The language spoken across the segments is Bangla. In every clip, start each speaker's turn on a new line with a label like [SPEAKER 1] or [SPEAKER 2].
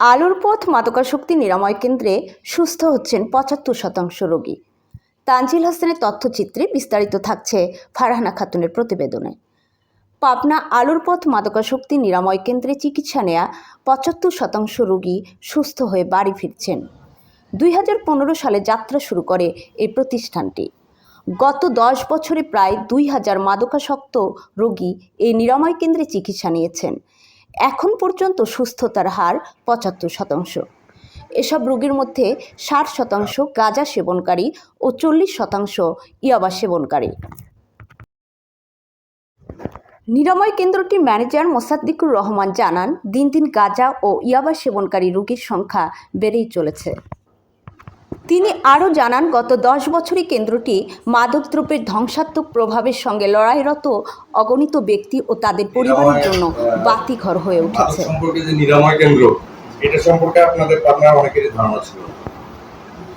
[SPEAKER 1] আলোর পথ মাদকাসক্তি নিরাময় কেন্দ্রে সুস্থ হচ্ছেন পঁচাত্তর শতাংশ রোগী। তানজিল হাসানের তথ্যচিত্রে বিস্তারিত থাকছে ফারহানা খাতুনের প্রতিবেদনে। পাবনা আলোর পথ মাদকাসক্তি নিরাময় কেন্দ্রে চিকিৎসা নেয়া পঁচাত্তর শতাংশ রোগী সুস্থ হয়ে বাড়ি ফিরছেন। দুই হাজার পনেরো সালে যাত্রা শুরু করে এই প্রতিষ্ঠানটি। গত দশ বছরে প্রায় দুই হাজার মাদকাসক্ত রোগী এই নিরাময় কেন্দ্রে চিকিৎসা নিয়েছেন। এখন পর্যন্ত সুস্থতার হার পঁচাত্তর শতাংশ। এসব রোগীর মধ্যে ষাট শতাংশ গাঁজা সেবনকারী ও চল্লিশ শতাংশ ইয়াবা সেবনকারী। নিরাময় কেন্দ্রটির ম্যানেজার মোসাদ্দিকুর রহমান জানান, দিন দিন গাঁজা ও ইয়াবা সেবনকারী রোগীর সংখ্যা বেড়েই চলেছে। তিনি আরও জানান গত দশ বছরে কেন্দ্রটি মাদকদ্রব্যের ধ্বংসাত্মক প্রভাবের সঙ্গে লড়াইরত অগণিত ব্যক্তি ও তাদের পরিবারের জন্য বাতিঘর হয়ে উঠেছে।
[SPEAKER 2] নিরাময় কেন্দ্র এটা সম্পর্কে আপনাদের আপনার অনেকেরই ধারণা ছিল।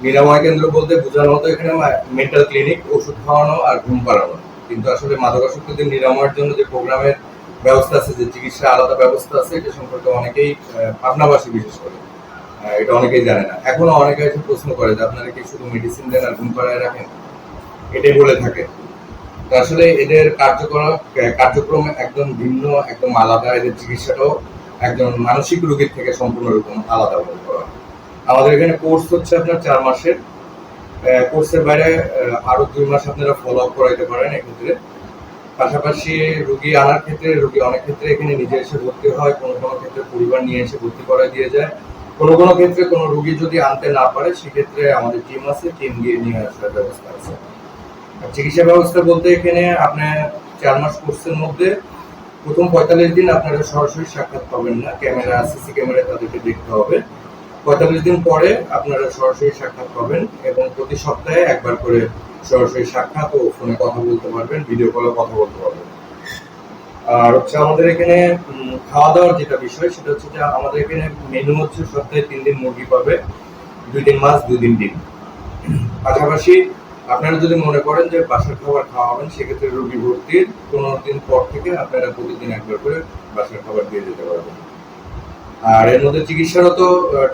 [SPEAKER 2] নিরাময় কেন্দ্র বলতে বোঝানো হতো এখানে মেন্টাল ক্লিনিক ওষুধ খাওয়ানো আর ঘুম পাড়ানো। কিন্তু আসলে মাদকাসক্তদের নিরাময়ের জন্য যে প্রোগ্রামের ব্যবস্থা আছে যে চিকিৎসা আলাদা ব্যবস্থা আছে এটা সম্পর্কে অনেকেই পাবনাবাসী বিশেষ করে। এটা অনেকেই জানে না। এখনও অনেকে এসে প্রশ্ন করে যে আপনারা কি শুধু মেডিসিন দেন আর ঘুম রাখেন? এটাই বলে থাকে। আসলে এদের কার্যক্রম একদম ভিন্ন, একদম আলাদা। এদের চিকিৎসাটাও একজন মানসিক রোগীর থেকে সম্পূর্ণরূপে আলাদা ভাবে করা আমাদের এখানে কোর্স হচ্ছে আপনার চার মাসের। কোর্সের বাইরে আরও দুই মাস আপনারা ফলো আপ করাইতে পারেন এক্ষেত্রে। পাশাপাশি রুগী আনার ক্ষেত্রে, রুগী অনেক ক্ষেত্রে এখানে নিজে এসে ভর্তি হয়, কোনো কোনো ক্ষেত্রে পরিবার নিয়ে এসে ভর্তি করা দিয়ে যায়। কোনো কোনো ক্ষেত্রে কোনো রুগী যদি আনতে না পারে, সেক্ষেত্রে আমাদের টিম আছে টিম গিয়ে নিয়ে আসার ব্যবস্থা আছে। আর চিকিৎসা ব্যবস্থা বলতে এখানে আপনার চার মাস কোর্সের মধ্যে প্রথম পঁয়তাল্লিশ দিন আপনারা সরাসরি সাক্ষাৎ পাবেন না, ক্যামেরা, সিসি ক্যামেরায় তাদেরকে দেখতে হবে। পঁয়তাল্লিশ দিন পরে আপনারা সরাসরি সাক্ষাৎ পাবেন এবং প্রতি সপ্তাহে একবার করে সরাসরি সাক্ষাৎ ও ফোনে কথা বলতে পারবেন ভিডিও কলে কথা বলতে পারবেন। আর হচ্ছে আমাদের এখানে খাওয়া দাওয়ার যেটা বিষয়, সেটা হচ্ছে যে আমাদের এখানে মেনু হচ্ছে সপ্তাহে তিন দিন মুরগি পাবে, দুই দিন মাছ, দুই দিন ডিম। পাশাপাশি আপনারা যদি মনে করেন যে বাসার খাবার খাওয়াবেন, সেক্ষেত্রে রোগী ভর্তির পনেরো দিন পর থেকে আপনারা প্রতিদিন একবার করে বাসার খাবার দিয়ে যেতে পারবেন। আর এর মধ্যে চিকিৎসারত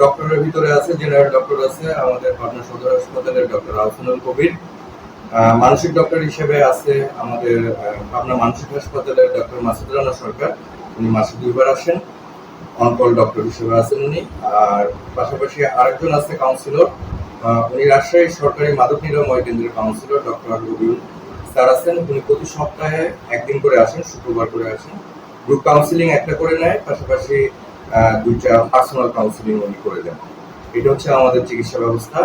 [SPEAKER 2] ডক্টরের ভিতরে আছে, জেনারেল ডক্টর আছে, আমাদের পাটনা সদর হাসপাতালের ডক্টর আলফানুল কবির। মানসিক ডক্টর হিসেবে আছে আমাদের পাবনা মানসিক হাসপাতালের ডক্টর মাসুদ রানা সরকার। উনি মাসে দুইবার আসেন। অনকল ডক্টর হিসেবে আছেন উনি। আর পাশাপাশি আরেকজন আছে কাউন্সিলর উনি রাজশাহী সরকারি মাদক নিরাময় কেন্দ্রের কাউন্সিলর ডক্টর রবিউল স্যার আছেন। উনি প্রতি সপ্তাহে একদিন করে আসেন, শুক্রবার করে আসেন। গ্রুপ কাউন্সিলিং একটা করে নেয়, পাশাপাশি দুইটা পার্সোনাল কাউন্সিলিং উনি করে দেন। এটা হচ্ছে আমাদের চিকিৎসা ব্যবস্থা।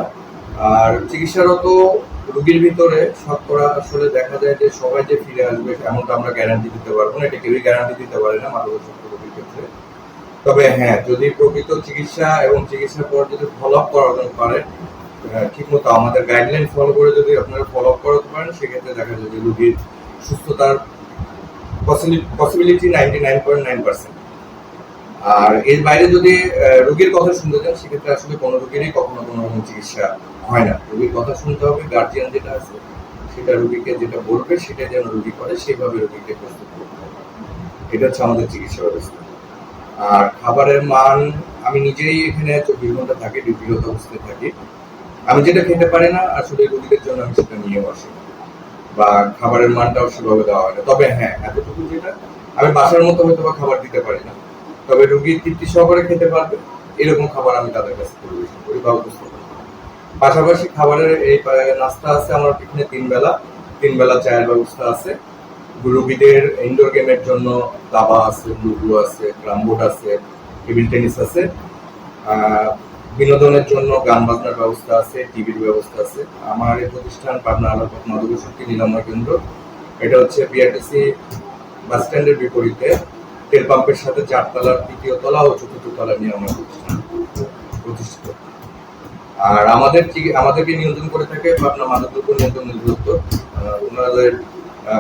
[SPEAKER 2] আর চিকিৎসারত রোগীর ভিতরে শতকরা আসলে দেখা যায় যে সবাই যে ফিরে আসবে এমনটা আমরা গ্যারান্টি দিতে পারব না, এটা কেউই গ্যারান্টি দিতে পারে না মাদকাসক্ত রোগীর ক্ষেত্রে। তবে হ্যাঁ যদি প্রকৃত চিকিৎসা এবং চিকিৎসার পর যদি ফলো আপ করাতে পারেন ঠিক মতো আমাদের গাইডলাইন ফলো করে যদি আপনারা ফলো আপ করাতে পারেন, সেক্ষেত্রে দেখা যায় যে রোগীর সুস্থতার possibility ninety nine point nine percent আর এর বাইরে যদি রোগীর কথা শুনতে চান, সেক্ষেত্রে আসলে কোনো রোগীরই কখনো কোনো রকম চিকিৎসা হয় না। রোগীর কথা শুনতে হবে গার্জিয়ান যেটা আছে, সেটা রোগীকে যেটা বলবে, সেটা যেন রোগী করে সেভাবে রোগীকে প্রস্তুত করতে হবে। এটা হচ্ছে আমাদের চিকিৎসা ব্যবস্থা। আর খাবারের মান, আমি নিজেই এখানে চব্বিশ ঘণ্টা থাকি ডিউটিগত অবস্থায় থাকি। আমি যেটা খেতে পারি না, আসলে রোগীদের জন্য আমি সেটা নিয়েও আসি। বা খাবারের মানটাও সেভাবে দেওয়া হয় না। তবে হ্যাঁ এতটুকু যেটা, আমি বাসার মতো হয়তো বা খাবার দিতে পারি না। তবে রোগী তৃপ্তি সহকারে খেতে পারবে। এরকম খাবার আমি তাদের কাছে পরিবেশন করি বা উপস্থাপন পাশাপাশি খাবারের এই নাস্তা আছে আমার এখানে তিন বেলা। তিন বেলা চায়ের ব্যবস্থা আছে। রোগীদের ইনডোর গেমের জন্য দাবা আছে, লুডু আছে ক্রামবোর্ড আছে, টেবিল টেনিস আছে। বিনোদনের জন্য গান বাজনার ব্যবস্থা আছে, টিভির ব্যবস্থা আছে। আমার এই প্রতিষ্ঠান পাবনা আলোকত মাদক শক্তি নিরাময় কেন্দ্র। এটা হচ্ছে বিআরটিসি বাস স্ট্যান্ডের বিপরীতে। তেল পাম্পের সাথে চারতলার তৃতীয় তলা ও চতুর্থ তলা নিরাময় প্রতিষ্ঠান প্রতিষ্ঠিত। আর আমাদের আমাদেরকে নিয়ন্ত্রণ করে থাকে পাবনা মাদক দ্রব্য নিয়ন্ত্রণ অধিদপ্তর ওনাদের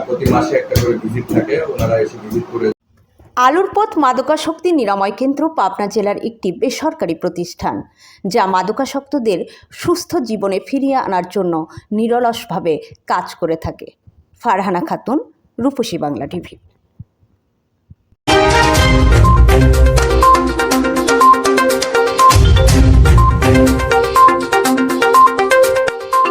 [SPEAKER 2] প্রতি মাসে একটা করে ভিজিট থাকে। ওনারা এসে ভিজিট করে
[SPEAKER 1] আলোর পথ মাদকাসক্তি নিরাময় কেন্দ্র পাবনা জেলার একটি বেসরকারি প্রতিষ্ঠান, যা মাদকাসক্তদের সুস্থ জীবনে ফিরিয়ে আনার জন্য নিরলসভাবে কাজ করে থাকে। ফারহানা খাতুন, রূপসী বাংলা টিভি।